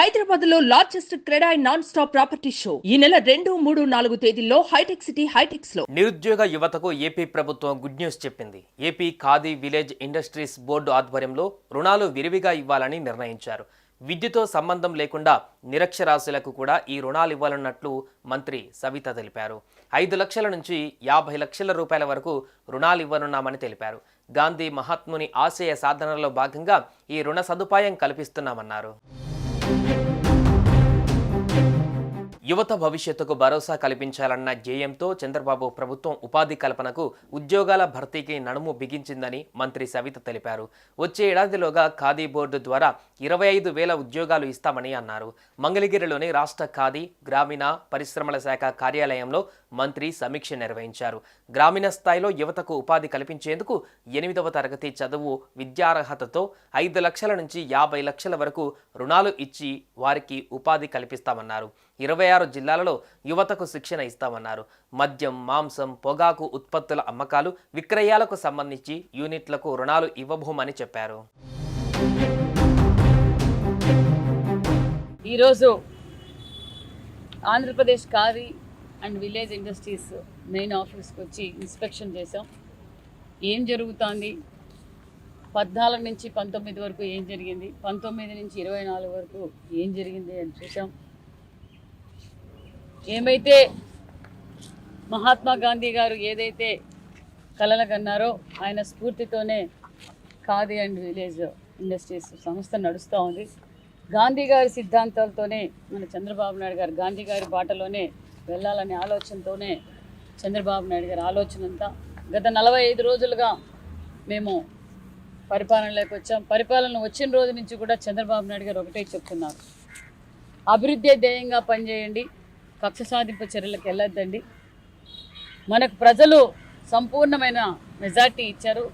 హైదరాబాద్లో largest CREDAI non stop property show. ఈ నెల రెండు మూడు నాలుగు తేదీల్లో హైటెక్ సిటీ హైటెక్స్లో నిరుద్యోగ యువతకు ఏపీ ప్రభుత్వం గుడ్ న్యూస్ చెప్పింది. AP khadi village industries board ఆధ్వర్యంలో రుణాలు విరివిగా ఇవ్వాలని నిర్ణయించారు. విద్యతో సంబంధం లేకుండా నిరక్షరాస్యులకు కూడా ఈ రుణాలు ఇవ్వాలన్నట్లు మంత్రి సవిత తెలిపారు. ఐదు లక్షల నుంచి యాభై లక్షల రూపాయల వరకు రుణాలు ఇవ్వనున్నామని తెలిపారు. గాంధీ మహాత్ముని ఆశయ సాధనలో భాగంగా ఈ రుణ సదుపాయం కల్పిస్తున్నామన్నారు. యువత భవిష్యత్తుకు భరోసా కల్పించాలన్న ధ్యేయంతో చంద్రబాబు ప్రభుత్వం ఉపాధి కల్పనకు ఉద్యోగాల భర్తీకి నడుము బిగించిందని మంత్రి సవిత తెలిపారు. వచ్చే ఏడాదిలోగా ఖాదీ బోర్డు ద్వారా ఇరవై ఐదు వేల ఉద్యోగాలు ఇస్తామని అన్నారు. మంగళగిరిలోని రాష్ట్ర ఖాదీ గ్రామీణ పరిశ్రమల శాఖ కార్యాలయంలో మంత్రి సమీక్ష నిర్వహించారు. గ్రామీణ స్థాయిలో యువతకు ఉపాధి కల్పించేందుకు ఎనిమిదవ తరగతి చదువు విద్యార్హతతో ఐదు లక్షల నుంచి యాభై లక్షల వరకు రుణాలు ఇచ్చి వారికి ఉపాధి కల్పిస్తామన్నారు. ఇరవై ఆరు జిల్లాలలో యువతకు శిక్షణ ఇస్తామన్నారు. మద్యం మాంసం పొగాకు ఉత్పత్తుల అమ్మకాలు విక్రయాలకు సంబంధించి యూనిట్లకు రుణాలు ఇవ్వబోమని చెప్పారు. ఈరోజు Andhra Pradesh khadi and village industries main ఆఫీస్కి వచ్చి ఇన్స్పెక్షన్ చేసాం ఏం జరుగుతోంది? పద్నాలుగు నుంచి పంతొమ్మిది వరకు ఏం జరిగింది? పంతొమ్మిది నుంచి ఇరవై నాలుగు వరకు ఏం జరిగింది అని చూసాం ఏమైతే మహాత్మా గాంధీ గారు ఏదైతే కలలు కన్నారో ఆయన స్ఫూర్తితోనే ఖాదీ అండ్ విలేజ్ ఇండస్ట్రీస్ సంస్థ నడుస్తూ ఉంది. గాంధీ గారి సిద్ధాంతాలతోనే మన చంద్రబాబు నాయుడు గారు గాంధీ గారి బాటలోనే వెళ్ళాలనే ఆలోచనతోనే చంద్రబాబు నాయుడు గారి ఆలోచన అంతా. గత నలభై ఐదు రోజులుగా మేము పరిపాలనలోకి వచ్చాం. పరిపాలన వచ్చిన రోజు నుంచి కూడా చంద్రబాబు నాయుడు గారు ఒకటే చెప్తున్నారు. అభివృద్ధి ధ్యేయంగా పనిచేయండి. కక్ష సాధింపు చర్యలకు వెళ్ళొద్దండి. మనకు ప్రజలు సంపూర్ణమైన మెజార్టీ ఇచ్చారు.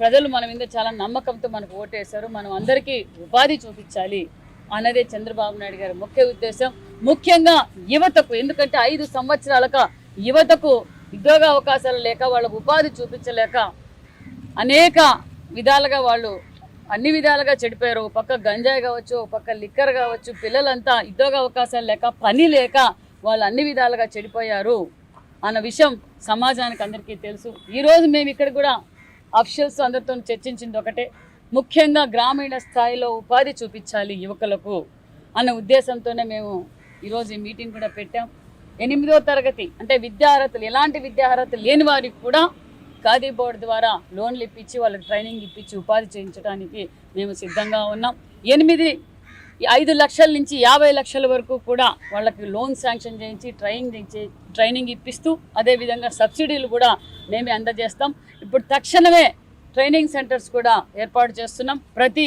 ప్రజలు మన మీద చాలా నమ్మకంతో మనకు ఓటేశారు. మనం అందరికీ ఉపాధి చూపించాలి. అన్నదే చంద్రబాబు నాయుడు గారి ముఖ్య ఉద్దేశం. ముఖ్యంగా యువతకు ఎందుకంటే ఐదు సంవత్సరాలుగా యువతకు ఉద్యోగ అవకాశాలు లేక వాళ్ళకు ఉపాధి చూపించలేక అనేక విధాలుగా వాళ్ళు అన్ని విధాలుగా చెడిపోయారు. ఒక పక్క గంజాయి కావచ్చు ఒక పక్క లిక్కర్ కావచ్చు పిల్లలంతా ఉద్యోగ అవకాశాలు లేక పని లేక వాళ్ళు అన్ని విధాలుగా చెడిపోయారు అన్న విషయం సమాజానికి అందరికీ తెలుసు. ఈరోజు మేము ఇక్కడ కూడా అఫిషియల్స్ అందరితో చర్చించింది ఒకటే. ముఖ్యంగా గ్రామీణ స్థాయిలో ఉపాధి చూపించాలి యువకులకు అన్న ఉద్దేశంతోనే మేము ఈరోజు ఈ మీటింగ్ కూడా పెట్టాం. ఎనిమిదో తరగతి అంటే విద్యార్హతలు ఎలాంటి విద్యార్హతలు లేని వారికి కూడా ఖాదీ బోర్డు ద్వారా లోన్లు ఇప్పించి వాళ్ళకి ట్రైనింగ్ ఇప్పించి ఉపాధి చేయించడానికి మేము సిద్ధంగా ఉన్నాం. ఎనిమిది ఐదు లక్షల నుంచి యాభై లక్షల వరకు కూడా వాళ్ళకి లోన్ శాంక్షన్ చేయించి ట్రైనింగ్ ట్రైనింగ్ ఇప్పిస్తూ అదేవిధంగా సబ్సిడీలు కూడా మేమే అందజేస్తాం. ఇప్పుడు తక్షణమే ట్రైనింగ్ సెంటర్స్ కూడా ఏర్పాటు చేస్తున్నాం. ప్రతి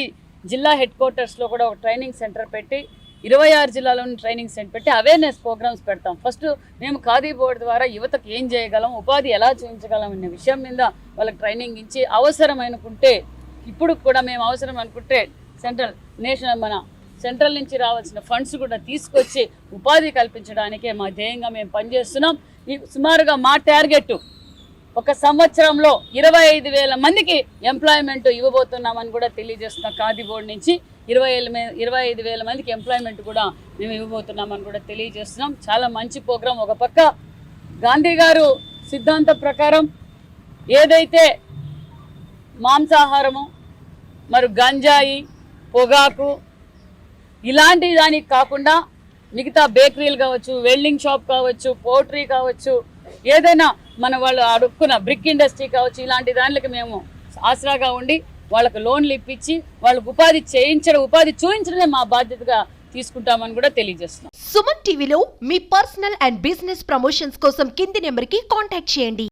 జిల్లా హెడ్ క్వార్టర్స్లో కూడా ఒక ట్రైనింగ్ సెంటర్ పెట్టి ఇరవై ఆరు జిల్లాలోని ట్రైనింగ్ సెంటర్ పెట్టి అవేర్నెస్ ప్రోగ్రామ్స్ పెడతాం. ఫస్ట్ మేము ఖాదీ బోర్డు ద్వారా యువతకు ఏం చేయగలం ఉపాధి ఎలా చూపించగలం అనే విషయం మీద వాళ్ళకి ట్రైనింగ్ ఇచ్చి అవసరం అనుకుంటే ఇప్పుడు కూడా మేము అవసరం అనుకుంటే సెంట్రల్ నేషనల్ మన సెంట్రల్ నుంచి రావాల్సిన ఫండ్స్ కూడా తీసుకొచ్చి ఉపాధి కల్పించడానికే మా ధ్యేయంగా మేము పనిచేస్తున్నాం. ఈ సుమారుగా మా టార్గెట్ ఒక సంవత్సరంలో ఇరవై ఐదు వేల మందికి ఎంప్లాయ్మెంట్ ఇవ్వబోతున్నామని కూడా తెలియజేస్తున్నాం ఖాదీ బోర్డు నుంచి ఇరవై ఇరవై ఐదు వేల మందికి ఎంప్లాయ్మెంట్ కూడా మేము ఇవ్వబోతున్నామని కూడా తెలియజేస్తున్నాం. చాలా మంచి ప్రోగ్రాం. ఒక పక్క గాంధీ గారు సిద్ధాంతం ప్రకారం ఏదైతే మాంసాహారము మరి గంజాయి పొగాకు ఇలాంటి దానికి కాకుండా మిగతా బేకరీలు కావచ్చు వెల్డింగ్ షాప్ కావచ్చు పోల్ట్రీ కావచ్చు ఏదైనా మన వాళ్ళు అడుక్కున్న బ్రిక్ ఇండస్ట్రీ కావచ్చు ఇలాంటి దానికి మేము ఆసరాగా ఉండి వాళ్ళకు లోన్లు ఇప్పించి వాళ్ళకు ఉపాధి చేయించడం ఉపాధి చూపించడమే మా బాధ్యతగా తీసుకుంటామని కూడా తెలియజేస్తున్నాం. సుమన్ టీవీలో మీ పర్సనల్ అండ్ బిజినెస్ ప్రమోషన్స్ కోసం కింది నెంబర్కి కాంటాక్ట్ చేయండి.